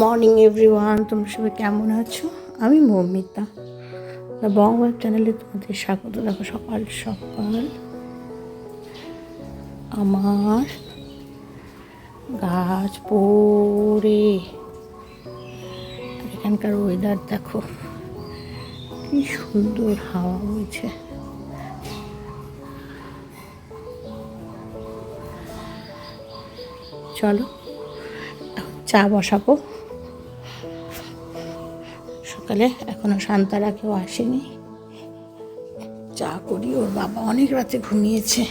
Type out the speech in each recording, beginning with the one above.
Morning, everyone, তোমরা সবাই কেমন আছো? আমি মৌমিতা। বং ওয়েব চ্যানেলে তোমাদের স্বাগত দেখো সকাল সকাল। আমার গাছ পড়ে। আর এখানকার ওয়েদার দেখো, কি সুন্দর হাওয়া হয়েছে চলো, চা বসাবো। সকালে এখনও শান্তারা কেউ আসেনি। চা করি, ওর বাবা অনেক রাতে ঘুমিয়েছে।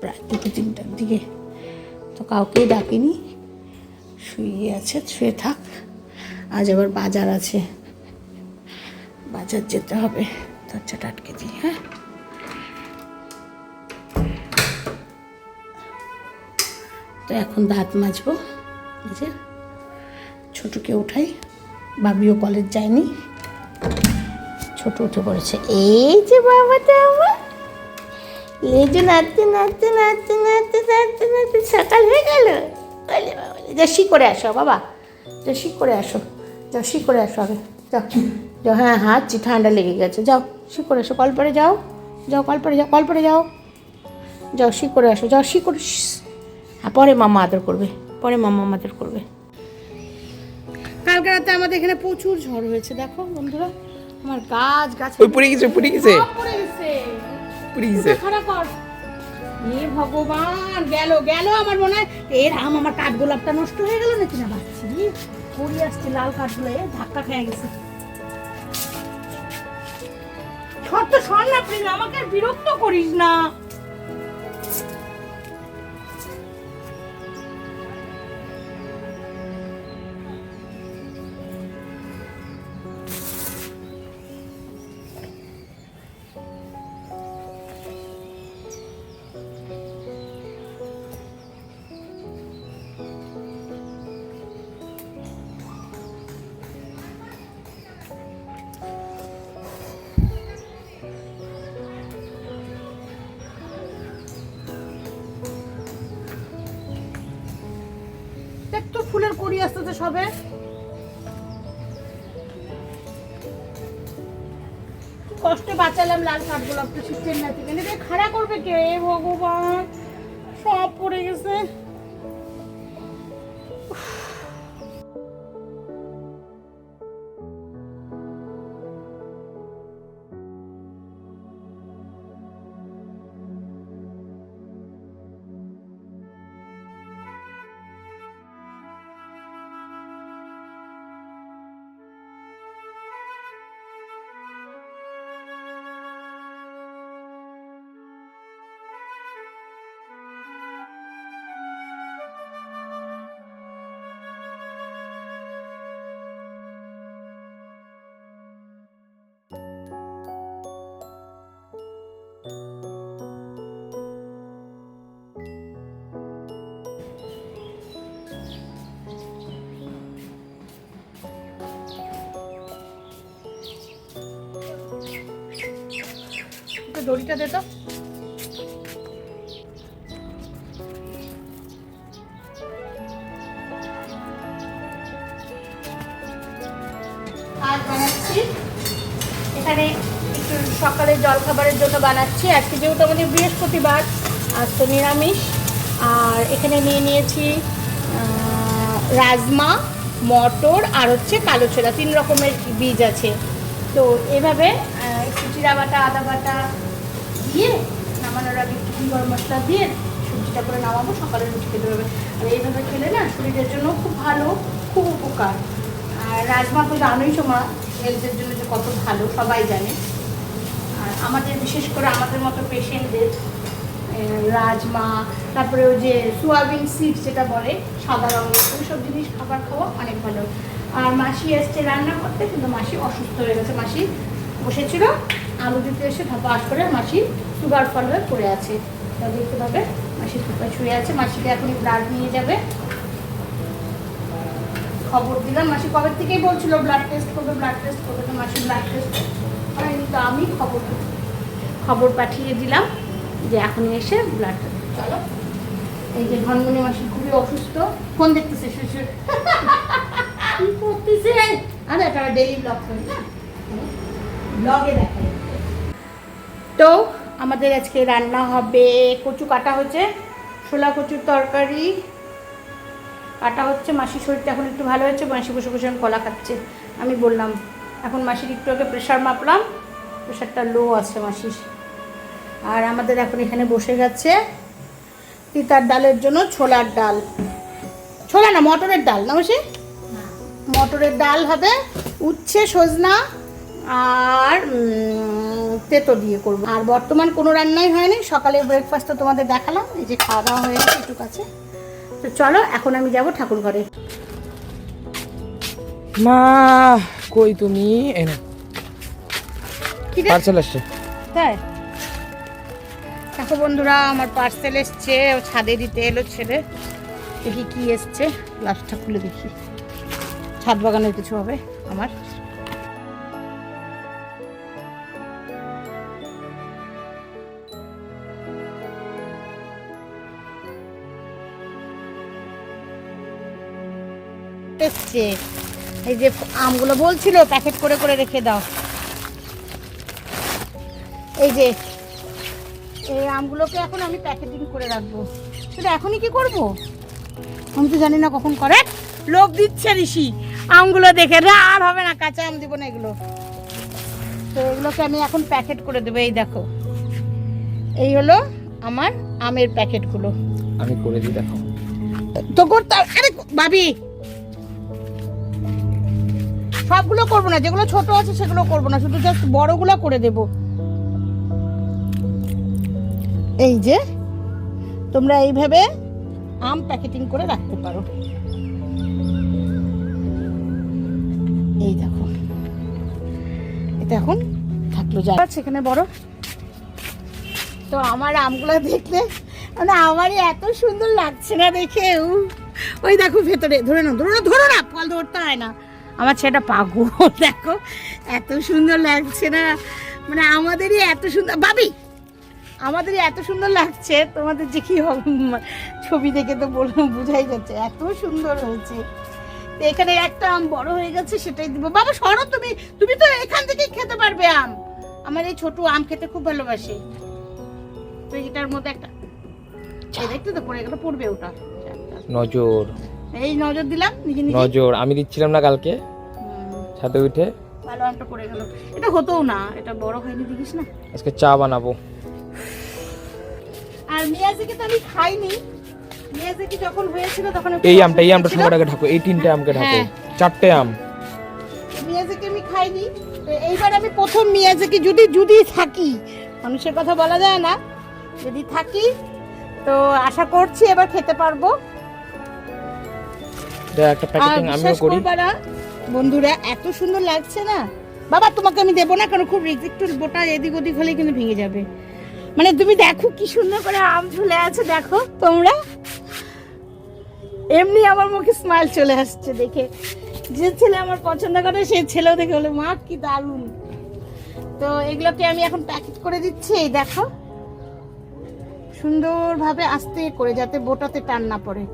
প্রায় দুটো তিনটার দিকে তো কাউকেই ডাকিনি। শুয়ে আছে, শুয়ে থাক। আজ আবার বাজার আছে। বাজার যেতে হবে। দরজাটা আটকে দিই হ্যাঁ? তো এখন দাঁত মাজবো যে। ছোটকে উঠাই, বাবিও কলেজ যায়নি। ছোট উঠে পড়েছে। এই যে বাবাটা আমার এই যে নাচতে নাচতে নাচতে নাচতে নাচতে নাচতে সকাল হয়ে গেল। শি করে আসো বাবা শি করে আসো যাও শি করে আসো আগে, যাও যাও হ্যাঁ হাঁচছি ঠান্ডা লেগে গেছে, যাও শি করে আসো, কল পরে যাও যাও, কল পরে যাও, কল পরে যাও যাও শি করে আসো যাও শি করে হ্যাঁ পরে মামা আদর করবে, পরে মামা আদর করবে। কালকে রাতে আমাদের এখানে প্রচুর ঝড় হয়েছে দেখো বন্ধুরা। আমার গাছ গাছ ওই পুড়ে গেছে পুড়ে গেছে। পড়ে গেছে। পুড়ে গেছে। খারাপ কর। এ ভগবান গেল গেল আমার মনে হয়। এ রাম আমার কাঠগোলাপটা নষ্ট হয়ে গেল নাকি না ভাবছি? পড়ে আসছে লাল কাঠগুলো এ ধাক্কা খেয়ে গেছে। সর তো সর না প্রিয় আমাকে বিরক্ত করিস না। আসতেছে সবে? কষ্টে বাঁচালাম লাল কাঠগোলাপটা শীতের না থেকে খাড়া করবে কে? ভগবান, সব পড়ে গেছে। দড়িটা দে তো। আজ বানাচ্ছি। এখানে একটু সকালে জলখাবারের জন্য বানাচ্ছি। আজকে যেহেতু আমাদের বৃহস্পতিবার, আজ তো নিরামিষ। আর এখানে নিয়ে নিয়েছি রাজমা, মটর আর হচ্ছে কালো ছোলা। তিন রকমের বীজ আছে। তো এভাবে একটু জিরা বাটা, আদা বাটা দিয়ে নামানোর আগে একটু গরম মশলা দিয়ে সবজিটা করে নামাবো, সকালে রুটি খেতে হবে। আর এইভাবে খেলে না শরীরের জন্য খুব ভালো, খুব উপকার। আর রাজমা তো জানোই সময় হেলথের জন্য যে কত ভালো, সবাই জানে। আর আমাদের, বিশেষ করে আমাদের মতো পেশেন্টদের রাজমা, তারপরে ওই যে সোয়াবিন সিড যেটা বলে, সাদা রঙের, ওইসব জিনিস খাবার খাওয়া অনেক ভালো। আর মাসি এসছে রান্না করতে, কিন্তু মাসি অসুস্থ হয়ে গেছে। মাসি বসেছিল, আলু দিতে এসে পাশ করে মাসি সুগার ফল হয়ে পড়ে আছে। তা দেখতে পাবে, মাসি সুপার ছুঁয়ে আছে, মাসিকে এখন ব্লাড নিয়ে যাবে। খবর দিলাম, মাসি কবে থেকেই বলছিল ব্লাড টেস্ট করবে ব্লাড টেস্ট করবে তো মাসি ব্লাড টেস্ট করেনি, তো আমি খবর খবর পাঠিয়ে দিলাম যে এখনই এসে ব্লাড চলো, এই যে ধনমনি মাসি খুবই অসুস্থ, ফোন দেখতেছে শ্বশুর। কি করতেছে? আরে একটা ডেইলি ব্লগ করি না? ব্লগে দেখাই তো আমাদের আজকে রান্না হবে কচু কাটা হচ্ছে ছোলা কচুর তরকারি। কাটা হচ্ছে মাসির শরীরটা এখন একটু ভালো হয়েছে মাসি বসে বসে কলা খাচ্ছে। আমি বললাম এখন মাসির একটু আগে প্রেশার মাপলাম প্রেশারটা লো আছে মাসির। আর আমাদের এখন এখানে বসে গেছে তিতার ডালের জন্য ছোলার ডাল। ছোলা না মটরের ডাল না মাসি? মটরের ডাল হবে উচ্ছে সজনা আর তেতো দিয়ে করব। আর বর্তমান কোনো রান্নাই হয়নি। সকালে ব্রেকফাস্ট তো তোমাদের দেখালাম। এই যে খাওয়া দাওয়া হয়ে গেছে একটু কাছে তো চলো এখন আমি যাব ঠাকুর ঘরে। মা কই তুমি? এনে পার্সেল আসছে। তাই দেখো বন্ধুরা আমার পার্সেল এসছে। ও ছাদে দিতে এলো ছেলে। দেখি কি এসছে। গ্লাসটা খুলে দেখি। ছাদ বাগানের কিছু হবে আমার। এসছে এই যে আমগুলো বলছিল প্যাকেট করে করে রেখে দাও। এই যে এই আমগুলোকে এখন আমি প্যাকেটিং করে রাখব। সেটা এখনই কি করব? আমি তো জানি না কখন করে। লোক দিচ্ছে ঋষি আমগুলো দেখে না আর হবে না কাঁচা আম দিব না এগুলো। তো এগুলোকে আমি এখন প্যাকেট করে দেবো এই দেখো। এই হলো আমার আমের প্যাকেটগুলো আমি করে দিই দেখো তো করতে আরে ভাবি সবগুলো করব না যেগুলো ছোট আছে সেগুলো করব না শুধু জাস্ট বড়গুলো করে দেব। এই যে তোমরা এইভাবে আম প্যাকেটিং করে রাখতে পারো। এই দেখো। এটা এখন থাকল যা সেখানে বড়। তো আমার আমগুলো দেখলে মানে আমারই এত সুন্দর লাগছে না দেখে উহ, ওই দেখো ভেতরে ধরে নাও ধরো না ধরো না ফল ধরতে হয় না। আমার ছেলেটা পাগল দেখো। এত সুন্দর লাগছে না। মানে আমাদেরই এত সুন্দর ভাবি আমাদেরই এত সুন্দর লাগছে। তোমাদের যে কি ছবি দেখে তো বললাম বোঝাই যাচ্ছে। এত সুন্দর হয়েছে। তো এখানে একটা আম বড় হয়ে গেছে সেটাই দিব। বাবা সরো তুমি। তুমি তো এখান থেকেই খেতে পারবে আম। আমার এই ছোট আম খেতে খুব ভালোবাসে। তো এটার মধ্যে একটা এই দেখতে তো পড়ে গেল পড়বে ওটা। নজর। এই নজর দিলাম নিজে নিজে নজর আমি দিচ্ছিলাম না কালকে। ছাদে উঠে। আমটা পড়ে গেল। এটা হতেও না এটা বড় হয়নি দেখিস না। আজকে চা বানাবো। আর মিয়াজিকে তো আমি খাইনি। মিয়াজিকে যখন হয়েছিল তখন এই আমটা এই আমটা সবার আগে ঢাকো। এই তিনটে আমকে ঢাকো। হ্যাঁ। চারটে আম। মিয়াজাকি আমি খাইনি। তো এইবার আমি প্রথম মিয়াজাকি যদি যদি থাকি মানুষের কথা বলা যায় না যদি থাকি তো আশা করছি এবার খেতে পারব। একটা প্যাকেটিং আমিও করি। বন্ধুরা এত সুন্দর লাগছে না? বাবা তোমাকে আমি দেবো না কারণ খুব একটু বোটা এদিক ওদিক হলেই কিন্তু ভেঙে যাবে। মানে তুমি দেখো কি সুন্দর করে আম ঝুলে আছে দেখো তোমরা। এমনি আমার মুখে স্মাইল চলে আসছে দেখে। যে ছেলে আমার পছন্দ করে সেই ছেলেও দেখে বলে মা কি দারুণ। তো এগুলোকে আমি এখন প্যাকেট করে দিচ্ছি এই দেখো। সুন্দরভাবে আস্তে করে যাতে বোটাতে টান না পড়ে।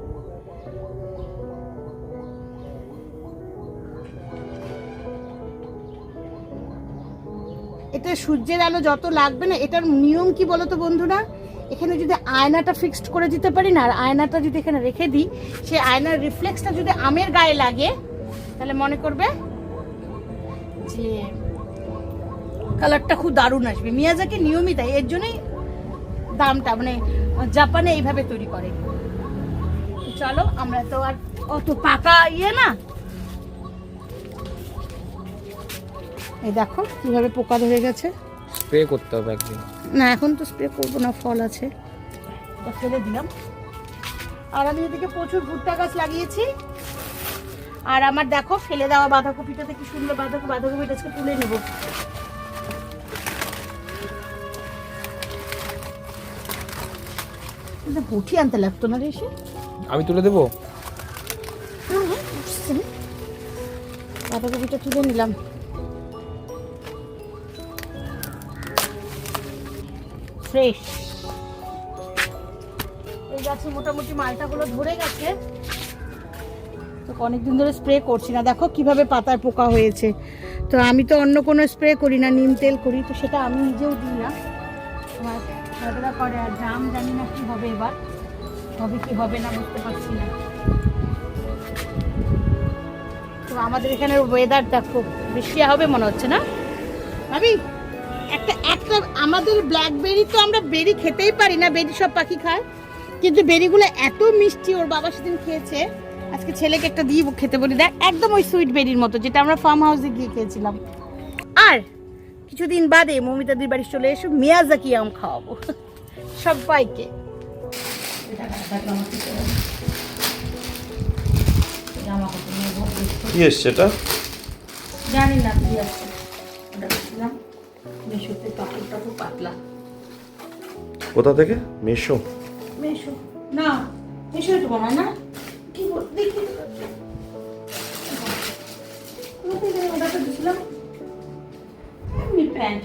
এটা সূর্যের আলো যত লাগবে না, এটার নিয়ম কি বলো তো বন্ধুরা? এখানে যদি আয়নাটা ফিক্সড করে দিতে পারি না, আর আয়নাটা যদি এখানে রেখে দিই, সেই আয়নার রিফ্লেক্সটা যদি আমের গায়ে লাগে, তাহলে মনে করবে যে কালারটা খুব দারুণ আসবে। মিয়াজাকে নিয়মই তাই এর জন্যই দামটা মানে জাপানে এইভাবে তৈরি করে। চলো, আমরা তো আর অত পাকা ইয়ে না। এই দেখো কীভাবে পোকা ধরে গেছে। স্প্রে করতে হবে একদিন। না এখন তো স্প্রে করব না ফল আছে। ফেলে দিলাম। আর আমি এদিকে প্রচুর ভুট্টা গাছ লাগিয়েছি। আর আমার দেখো ফেলে দেওয়া বাঁধাকপিটাতে কি সুন্দর বাঁধাকপি বাঁধাকপিটা আজকে তুলে নেব। এটা বটি আনতে লাগতো না রে এসে। আমি তুলে দেবো? বাঁধাকপিটা তুলে নিলাম। ফ্রেশ। এই গাছে মোটামুটি মালটাগুলো ধরে গেছে। তো অনেকদিন ধরে স্প্রে করছি না। দেখো কীভাবে পাতায় পোকা হয়েছে। তো আমি তো অন্য কোনো স্প্রে করি না, নিম তেল করি। তো সেটা আমি নিজেও দিই না। আমার করে, আর জাম জানি না কি হবে এবার। হবে কি হবে না বুঝতে পারছি না। তো আমাদের এখানের ওয়েদার দেখো, বৃষ্টি হবে মনে হচ্ছে না? ভাবি? একটা একটা আমাদের ব্ল্যাকবেরি তো আমরা বেরি খেতেই পারি না বেরি সব পাখি খায়। কিন্তু বেরিগুলো এত মিষ্টি ওর বাবা সেদিন খেয়েছে। আজকে ছেলেকে একটা দিয়ে খেতে বলি দেখ একদম ওই সুইট বেরির মতো যেটা আমরা ফার্ম হাউসে গিয়ে খেয়েছিলাম। আর কিছুদিন বাদে মমিতাদির বাড়ি চলে এসে মিয়াজাকি আম খাওয়াবো। সবাইকে। কি এসছে এটা? জানি না কি আছে। মেশোতে পাতলা। কোথা থেকে? মেশো? মেশো। না মেশো তো বানায় না। কি দেখি। এমনি প্যান্ট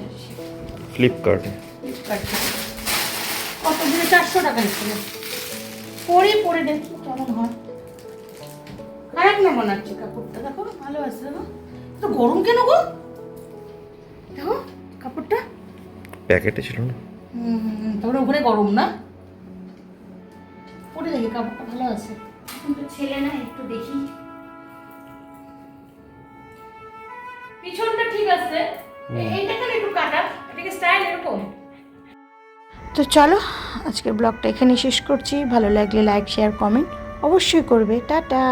ফ্লিপকার্টে ফ্লিপকার্ট কত দিনে? চারশো টাকা পরে পরে দেখি কেমন হয়। খারাপ না মনে হচ্ছে কাপড়টা দেখো ভালো আছে দেখো। তো গরম কেন গো? প্যাকেটে ছিল না? তোর ওখানে গরম না? পরে দেখি কাপড়টা ভালো আছে। কিন্তু ছেলে না একটু দেখি। পিছনটা ঠিক আছে। এইটা কেন একটু কাটা? এটাকে স্টাইল এরকম। তো চলো আজকের ব্লগটা এখানে শেষ করছি। ভালো লাগলে লাইক শেয়ার কমেন্ট অবশ্যই করবে। টাটা!